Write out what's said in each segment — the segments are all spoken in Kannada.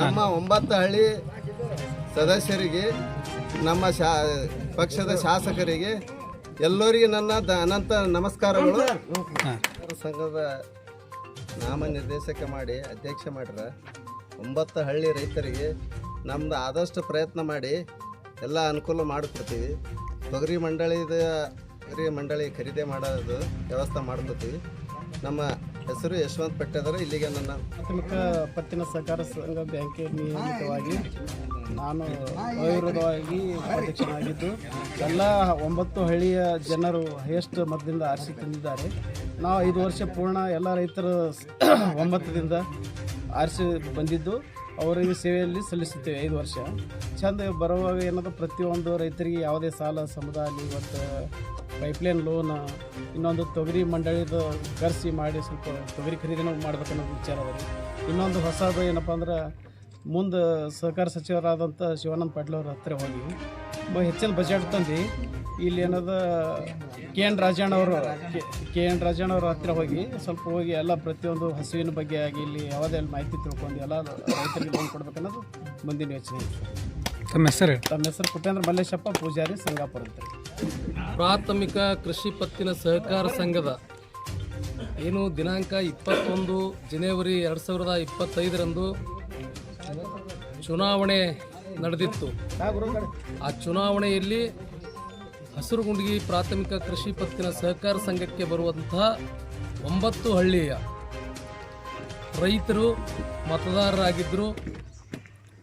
ನಮ್ಮ ಒಂಬತ್ತು ಹಳ್ಳಿ ಸದಸ್ಯರಿಗೆ, ನಮ್ಮ ಶಾ, ಪಕ್ಷದ ಶಾಸಕರಿಗೆ ಎಲ್ಲರಿಗೆ ನನ್ನ ದ- ಅನಂತ ನಮಸ್ಕಾರಗಳು. ಸಂಘದ ನಾಮ ನಿರ್ದೇಶಕ ಮಾಡಿ ಅಧ್ಯಕ್ಷ ಮಾಡ್ರ. ಒಂಬತ್ತು ಹಳ್ಳಿ ರೈತರಿಗೆ ನಮ್ದು ಆದಷ್ಟು ಪ್ರಯತ್ನ ಮಾಡಿ ಎಲ್ಲ ಅನುಕೂಲ ಮಾಡಿಕೊಡ್ತೀವಿ. ತೊಗರಿ ಮಂಡಳಿದ, ತೊಗರಿ ಮಂಡಳಿ ಖರೀದಿ ಮಾಡೋದು ವ್ಯವಸ್ಥೆ ಮಾಡ್ಕೊತೀವಿ ನಮ್ಮ ಹೆಸರು ಯಶವಂತ್ ಪಟ್ಟೆದರ ಇಲ್ಲಿಗೆ ನನ್ನ ಪ್ರಾಥಮಿಕ ಪತ್ತಿನ ಸಹಕಾರ ಸಂಘ ಬ್ಯಾಂಕಿಗೆ ನಿಯಮಿತವಾಗಿ ನಾನು ಅವಿರೋಧವಾಗಿ ಅಧ್ಯಕ್ಷನಾಗಿದ್ದು, ಎಲ್ಲ ಒಂಬತ್ತು ಹಳ್ಳಿಯ ಜನರು ಹೈಯೆಸ್ಟ್ ಮತದಿಂದ ಆರಿಸಿ ತಂದಿದ್ದಾರೆ. ನಾವು ಐದು ವರ್ಷ ಪೂರ್ಣ ಎಲ್ಲ ರೈತರು ಒಮ್ಮತದಿಂದ ಆರಿಸಿ ಬಂದಿದ್ದು, ಅವರಿಗೆ ಸೇವೆಯಲ್ಲಿ ಸಲ್ಲಿಸುತ್ತೇವೆ ಐದು ವರ್ಷ. ಚಂದ ಬರುವಾಗ ಏನದು ಪ್ರತಿಯೊಂದು ರೈತರಿಗೆ ಯಾವುದೇ ಸಾಲ, ಸಮುದಾಯ ಇವತ್ತು ಪೈಪ್ಲೈನ್ ಲೋನ್ ಇನ್ನೊಂದು ತೊಗರಿ ಮಂಡಳಿದು ಕರೆಸಿ ಮಾಡಿ ಸ್ವಲ್ಪ ತೊಗರಿ ಖರೀದಿನ ಮಾಡ್ಬೇಕನ್ನೋ ವಿಚಾರ ಅದ ರೀ. ಇನ್ನೊಂದು ಹೊಸದು ಏನಪ್ಪ ಅಂದ್ರೆ ಮುಂದೆ ಸಹಕಾರ ಸಚಿವರಾದಂಥ ಶಿವಾನಂದ ಪಾಟೀಲ್ ಅವ್ರ ಹತ್ತಿರ ಹೋಗಿ ಹೆಚ್ಚಿನ ಬಜೆಟ್ ತಂದು ಇಲ್ಲಿ ಏನದ ಕೆ ಎನ್ ರಾಜಣ್ಣ ಅವರು ಕೆ ಎನ್ ರಾಜಣ್ಣ ಅವ್ರ ಹತ್ತಿರ ಹೋಗಿ ಸ್ವಲ್ಪ ಹೋಗಿ ಎಲ್ಲ ಪ್ರತಿಯೊಂದು ಹಸುವಿನ ಬಗ್ಗೆ ಆಗಿ ಇಲ್ಲಿ ಯಾವುದೇ ಮಾಹಿತಿ ತಿಳ್ಕೊಂಡು ಎಲ್ಲ ರೈತರಿಗೆ ಲೋನ್ ಕೊಡ್ಬೇಕನ್ನೋದು ಮುಂದಿನ ಯೋಚನೆ. ತಮ್ಮ ಹೆಸರು ತಮ್ಮ ಹೆಸರು ಪುಟ್ಟೇಂದ್ರ ಮಲ್ಲೇಶಪ್ಪ ಪೂಜಾರಿ ಸಿಂಗಾಪುರ ಅಂತ ಪ್ರಾಥಮಿಕ ಕೃಷಿ ಪತ್ತಿನ ಸಹಕಾರ ಸಂಘದ ಏನು ದಿನಾಂಕ ಇಪ್ಪತ್ತೊಂದು ಜನವರಿ ಎರಡು ಸಾವಿರದ ಇಪ್ಪತ್ತೈದರಂದು ಚುನಾವಣೆ ನಡೆದಿತ್ತು. ಆ ಚುನಾವಣೆಯಲ್ಲಿ ಹಸಿರುಗುಂಡಿಗೆ ಪ್ರಾಥಮಿಕ ಕೃಷಿ ಪತ್ತಿನ ಸಹಕಾರ ಸಂಘಕ್ಕೆ ಬರುವಂತಹ ಒಂಬತ್ತು ಹಳ್ಳಿಯ ರೈತರು, ಮತದಾರರಾಗಿದ್ದರು.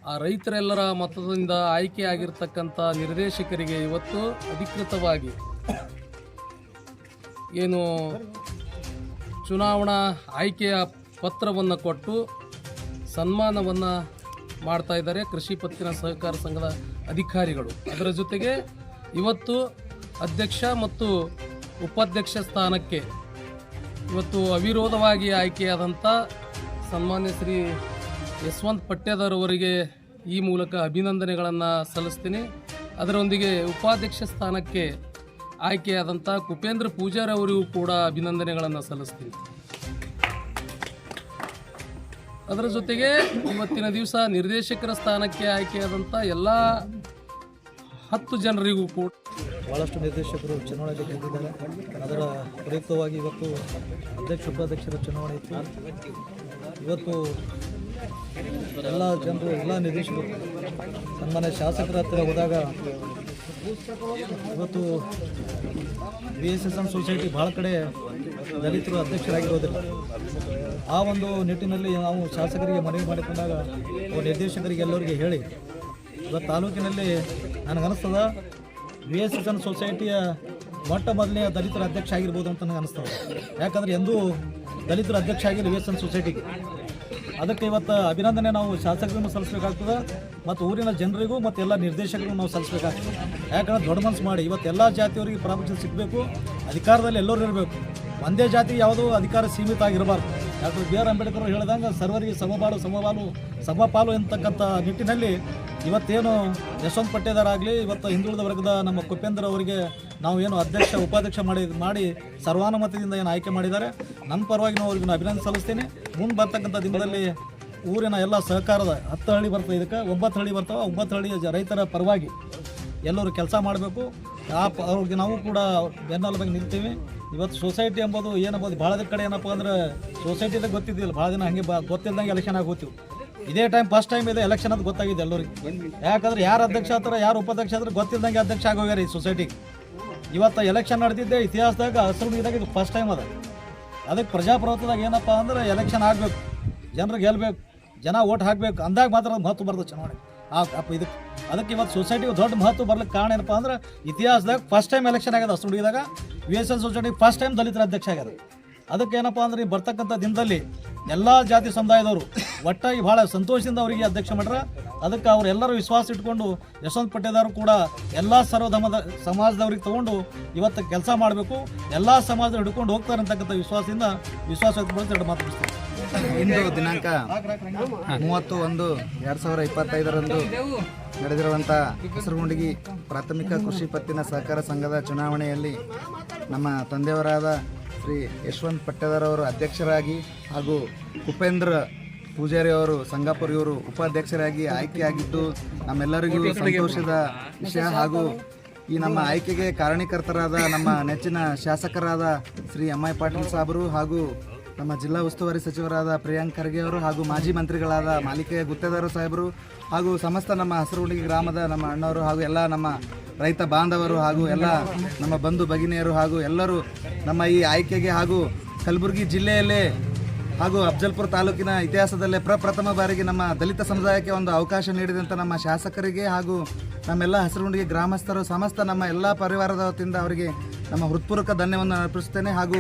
ಆ ರೈತರೆಲ್ಲರ ಮತದಿಂದ ಆಯ್ಕೆಯಾಗಿರ್ತಕ್ಕಂಥ ನಿರ್ದೇಶಕರಿಗೆ ಇವತ್ತು ಅಧಿಕೃತವಾಗಿ ಏನು ಚುನಾವಣಾ ಆಯ್ಕೆಯ ಪತ್ರವನ್ನು ಕೊಟ್ಟು ಸನ್ಮಾನವನ್ನು ಮಾಡ್ತಾ ಇದ್ದಾರೆ ಕೃಷಿ ಪತ್ತಿನ ಸಹಕಾರ ಸಂಘದ ಅಧಿಕಾರಿಗಳು. ಅದರ ಜೊತೆಗೆ ಇವತ್ತು ಅಧ್ಯಕ್ಷ ಮತ್ತು ಉಪಾಧ್ಯಕ್ಷ ಸ್ಥಾನಕ್ಕೆ ಇವತ್ತು ಅವಿರೋಧವಾಗಿ ಆಯ್ಕೆಯಾದಂಥ ಸನ್ಮಾನ್ಯ ಶ್ರೀ ಯಶವಂತ್ ಪಟ್ಟೇದರ್ ಅವರಿಗೆ ಈ ಮೂಲಕ ಅಭಿನಂದನೆಗಳನ್ನು ಸಲ್ಲಿಸ್ತೀನಿ. ಅದರೊಂದಿಗೆ ಉಪಾಧ್ಯಕ್ಷ ಸ್ಥಾನಕ್ಕೆ ಆಯ್ಕೆಯಾದಂಥ ಕುಪೇಂದ್ರ ಪೂಜಾರ ಅವರಿಗೂ ಕೂಡ ಅಭಿನಂದನೆಗಳನ್ನು ಸಲ್ಲಿಸ್ತೀನಿ. ಅದರ ಜೊತೆಗೆ ಇವತ್ತಿನ ದಿವಸ ನಿರ್ದೇಶಕರ ಸ್ಥಾನಕ್ಕೆ ಆಯ್ಕೆಯಾದಂಥ ಎಲ್ಲ ಹತ್ತು ಜನರಿಗೂ ಕೂಡ ಭಾಳಷ್ಟು ನಿರ್ದೇಶಕರು ಚುನಾವಣೆಗೆ ಗೆದ್ದಿದ್ದಾರೆ. ಅದರ ಪ್ರಯುಕ್ತವಾಗಿ ಇವತ್ತು ಅಧ್ಯಕ್ಷ, ಉಪಾಧ್ಯಕ್ಷರ ಚುನಾವಣೆ ಇತ್ತು. ಇವತ್ತು ಎಲ್ಲ ಜನರು, ಎಲ್ಲ ನಿರ್ದೇಶಕರು ಸನ್ಮಾನ್ಯ ಶಾಸಕರ ಹತ್ತಿರ ಹೋದಾಗ ಇವತ್ತು B S S M society ಭಾಳ ಕಡೆ ದಲಿತರು ಅಧ್ಯಕ್ಷರಾಗಿರೋದಿಲ್ಲ. ಆ ಒಂದು ನಿಟ್ಟಿನಲ್ಲಿ ನಾವು ಶಾಸಕರಿಗೆ ಮನವಿ ಮಾಡಿಕೊಂಡಾಗ ಅವ್ರ ನಿರ್ದೇಶಕರಿಗೆ ಎಲ್ಲರಿಗೆ ಹೇಳಿ, ಇವತ್ತು ತಾಲೂಕಿನಲ್ಲಿ ನನಗನ್ನಿಸ್ತದ ಬಿ ಎಸ್ ಎಸ್ ಎನ್ ಸೊಸೈಟಿಯ ಮೊಟ್ಟ ಮೊದಲನೇ ದಲಿತರ ಅಧ್ಯಕ್ಷ ಆಗಿರ್ಬೋದು ಅಂತ ನನಗೆ ಅನಿಸ್ತದೆ. ಯಾಕಂದ್ರೆ ಎಂದೂ ದಲಿತರ ಅಧ್ಯಕ್ಷ ಆಗಿರೋ ಬಿ ಎಸ್ ಎನ್ ಸೊಸೈಟಿಗೆ ಅದಕ್ಕೆ ಇವತ್ತು ಅಭಿನಂದನೆ ನಾವು ಶಾಸಕರಿಗೂ ಸಲ್ಲಿಸಬೇಕಾಗ್ತದೆ ಮತ್ತು ಊರಿನ ಜನರಿಗೂ ಮತ್ತು ಎಲ್ಲ ನಿರ್ದೇಶಕರಿಗೂ ನಾವು ಸಲ್ಲಿಸಬೇಕಾಗ್ತದೆ. ಯಾಕಂದ್ರೆ ದೊಡ್ಡ ಮನಸ್ಸು ಮಾಡಿ ಇವತ್ತು ಎಲ್ಲ ಜಾತಿಯವರಿಗೆ ಪ್ರಾಮುಖ್ಯತೆ ಸಿಗಬೇಕು, ಅಧಿಕಾರದಲ್ಲಿ ಎಲ್ಲರೂ ಇರಬೇಕು. ಒಂದೇ ಜಾತಿ ಯಾವುದೂ ಅಧಿಕಾರ ಸೀಮಿತ ಆಗಿರಬಾರ್ದು. ಡಾಕ್ಟರ್ ಬಿ ಆರ್ ಅಂಬೇಡ್ಕರ್ ಹೇಳಿದಂಗೆ ಸರ್ವರಿಗೆ ಸಮಬಾಳು, ಸಮಬಾಲು, ಸಮಪಾಲು ಎಂತಕ್ಕಂಥ ನಿಟ್ಟಿನಲ್ಲಿ ಇವತ್ತೇನು ಯಶವಂತ್ ಪಟ್ಟೇದಾರ್ ಆಗಲಿ, ಇವತ್ತು ಹಿಂದುಳಿದ ವರ್ಗದ ನಮ್ಮ ಕುಪೇಂದ್ರ ಅವರಿಗೆ ನಾವು ಏನು ಅಧ್ಯಕ್ಷ, ಉಪಾಧ್ಯಕ್ಷ ಮಾಡಿ ಮಾಡಿ ಸರ್ವಾನುಮತದಿಂದ ಏನು ಆಯ್ಕೆ ಮಾಡಿದ್ದಾರೆ. ನನ್ನ ಪರವಾಗಿ ನಾವು ಅವ್ರಿಗೆ ಅಭಿನಂದನೆ ಸಲ್ಲಿಸ್ತೀನಿ. ಮುಂದೆ ಬರ್ತಕ್ಕಂಥ ದಿನದಲ್ಲಿ ಊರಿನ ಎಲ್ಲ ಸಹಕಾರದ ಹತ್ತು ಹಳ್ಳಿ ಬರ್ತದೆ ಇದಕ್ಕೆ ಒಂಬತ್ತು ಹಳ್ಳಿ ಬರ್ತಾವೆ, ಒಂಬತ್ತು ಹಳ್ಳಿಯ ರೈತರ ಪರವಾಗಿ ಎಲ್ಲರೂ ಕೆಲಸ ಮಾಡಬೇಕು. ಆ ಅವ್ರಿಗೆ ನಾವು ಕೂಡ ಬೆನ್ನೆಲುಬಾಗಿ ನಿಲ್ತೀವಿ. ಇವತ್ತು ಸೊಸೈಟಿ ಎಂಬುದು ಏನಬೋದು ಭಾಳ ಕಡೆ ಏನಪ್ಪ ಅಂದ್ರೆ ಸೊಸೈಟಿದಾಗ ಗೊತ್ತಿದ್ದಿಲ್ಲ ಭಾಳ ದಿನ ಹಂಗೆ ಬಾ, ಗೊತ್ತಿಲ್ದಂಗೆ ಎಲೆಕ್ಷನ್ ಆಗೋತೀವಿ ಇದೇ ಟೈಮ್ ಫಸ್ಟ್ ಟೈಮ್ ಇದೆ ಎಲೆಕ್ಷನ್ ಅಂತ ಗೊತ್ತಾಗಿದೆ ಎಲ್ಲರಿಗೆ. ಯಾಕಂದ್ರೆ ಯಾರು ಅಧ್ಯಕ್ಷ ಆತರ ಯಾರು ಉಪಾಧ್ಯಕ್ಷ ಆದ್ರೆ ಗೊತ್ತಿಲ್ದಂಗೆ ಅಧ್ಯಕ್ಷ ಆಗೋಗ್ಯಾರ ಈ ಸೊಸೈಟಿಗೆ ಇವತ್ತು ಎಲೆಕ್ಷನ್ ನಡೆದಿದ್ದೆ ಇತಿಹಾಸದಾಗ ಹಸಿರು ಇದು ಫಸ್ಟ್ ಟೈಮ್ ಅದ. ಅದಕ್ಕೆ ಪ್ರಜಾಪ್ರಭುತ್ವದಾಗ ಏನಪ್ಪ ಅಂದ್ರೆ ಎಲೆಕ್ಷನ್ ಆಗಬೇಕು. ಜನರು ಗೆಲ್ಬೇಕು ಜನ ಓಟ್ ಹಾಕಬೇಕು. ಅಂದಾಗ ಮಾತ್ರ ಅದು ಮಹತ್ವ ಬರ್ತದೆ ಚುನಾವಣೆ. ಆ ಇದಕ್ಕೆ ಅದಕ್ಕೆ ಇವತ್ತು ಸೊಸೈಟಿಗೆ ದೊಡ್ಡ ಮಹತ್ವ ಬರ್ಲಿಕ್ಕೆ ಕಾರಣ ಏನಪ್ಪ ಅಂದ್ರೆ ಇತಿಹಾಸದಾಗ ಫಸ್ಟ್ ಟೈಮ್ ಎಲೆಕ್ಷನ್ ಆಗ್ಯದ ಹುಡುಗಿದಾಗ V S L society first time ದಲಿತರ ಅಧ್ಯಕ್ಷ ಆಗ್ಯದ. ಅದಕ್ಕೆ ಏನಪ್ಪ ಅಂದ್ರೆ ಈ ಬರ್ತಕ್ಕಂಥ ದಿನದಲ್ಲಿ ಎಲ್ಲ ಜಾತಿ ಸಮುದಾಯದವರು ಒಟ್ಟಾಗಿ ಭಾಳ ಸಂತೋಷದಿಂದ ಅವರಿಗೆ ಅಧ್ಯಕ್ಷ ಮಾಡ್ರ. ಅದಕ್ಕೆ ಅವರೆಲ್ಲರೂ ವಿಶ್ವಾಸ ಇಟ್ಕೊಂಡು ಯಶವಂತ ಪಟ್ಟೇದಾರು ಕೂಡ ಎಲ್ಲ ಸರ್ವಧರ್ಮದ ಸಮಾಜದವ್ರಿಗೆ ತಗೊಂಡು ಇವತ್ತು ಕೆಲಸ ಮಾಡಬೇಕು, ಎಲ್ಲ ಸಮಾಜ ಹಿಡ್ಕೊಂಡು ಹೋಗ್ತಾರೆ ಅಂತಕ್ಕಂಥ ವಿಶ್ವಾಸದಿಂದ ವಿಶ್ವಾಸ ವ್ಯಕ್ತಪಡಿಸಿ ಎರಡು ಮಾತು ಬಿಡ್ತೀನಿ ಇಂದು ದಿನಾಂಕ ಮೂವತ್ತು ಒಂದು ಎರಡು ಸಾವಿರ ಇಪ್ಪತ್ತೈದರಂದು ನಡೆದಿರುವಂಥ ಹೆಸರುಗುಂಡಿಗಿ ಪ್ರಾಥಮಿಕ ಕೃಷಿ ಪತ್ತಿನ ಸಹಕಾರ ಸಂಘದ ಚುನಾವಣೆಯಲ್ಲಿ ನಮ್ಮ ತಂದೆಯವರಾದ ಶ್ರೀ ಯಶವಂತ್ ಪಟ್ಟೇದಾರ್ ಅವರು ಅಧ್ಯಕ್ಷರಾಗಿ ಹಾಗೂ ಉಪೇಂದ್ರ ಪೂಜಾರಿ ಅವರು ಸಂಗಾಪುರ್ ಇವರು ಉಪಾಧ್ಯಕ್ಷರಾಗಿ ಆಯ್ಕೆಯಾಗಿದ್ದು ನಮ್ಮೆಲ್ಲರಿಗೂ ಸಂತೋಷದ ವಿಷಯ ಹಾಗೂ ಈ ನಮ್ಮ ಆಯ್ಕೆಗೆ ಕಾರಣೀಕರ್ತರಾದ ನಮ್ಮ ನೆಚ್ಚಿನ ಶಾಸಕರಾದ ಶ್ರೀ ಎಂ ಐ ಪಾಟೀಲ್ ಸಾಹೇಬರು ಹಾಗೂ ನಮ್ಮ ಜಿಲ್ಲಾ ಉಸ್ತುವಾರಿ ಸಚಿವರಾದ ಪ್ರಿಯಾಂಕ್ ಖರ್ಗೆ ಅವರು ಹಾಗೂ ಮಾಜಿ ಮಂತ್ರಿಗಳಾದ ಮಾಲಿಕೆಯ ಗುತ್ತೇದಾರ ಸಾಹೇಬರು ಹಾಗೂ ಸಮಸ್ತ ನಮ್ಮ ಹಸಿರುಗುಂಡಿಗೆ ಗ್ರಾಮದ ನಮ್ಮ ಅಣ್ಣವರು ಹಾಗೂ ಎಲ್ಲ ನಮ್ಮ ರೈತ ಬಾಂಧವರು ಹಾಗೂ ಎಲ್ಲ ನಮ್ಮ ಬಂಧು ಭಗಿನಿಯರು ಹಾಗೂ ಎಲ್ಲರೂ ನಮ್ಮ ಈ ಆಯ್ಕೆಗೆ ಹಾಗೂ ಕಲಬುರಗಿ ಜಿಲ್ಲೆಯಲ್ಲೇ ಹಾಗೂ ಅಫ್ಜಲ್ಪುರ ತಾಲೂಕಿನ ಇತಿಹಾಸದಲ್ಲೇ ಪ್ರಪ್ರಥಮ ಬಾರಿಗೆ ನಮ್ಮ ದಲಿತ ಸಮುದಾಯಕ್ಕೆ ಒಂದು ಅವಕಾಶ ನೀಡಿದಂಥ ನಮ್ಮ ಶಾಸಕರಿಗೆ ಹಾಗೂ ನಮ್ಮೆಲ್ಲ ಹಸಿರುಗುಂಡಿಗೆ ಗ್ರಾಮಸ್ಥರು, ಸಮಸ್ತ ನಮ್ಮ ಎಲ್ಲ ಪರಿವಾರದ ವತಿಯಿಂದ ಅವರಿಗೆ ನಮ್ಮ ಹೃತ್ಪೂರ್ವಕ ಧನ್ಯವನ್ನು ಅರ್ಪಿಸುತ್ತೇನೆ ಹಾಗೂ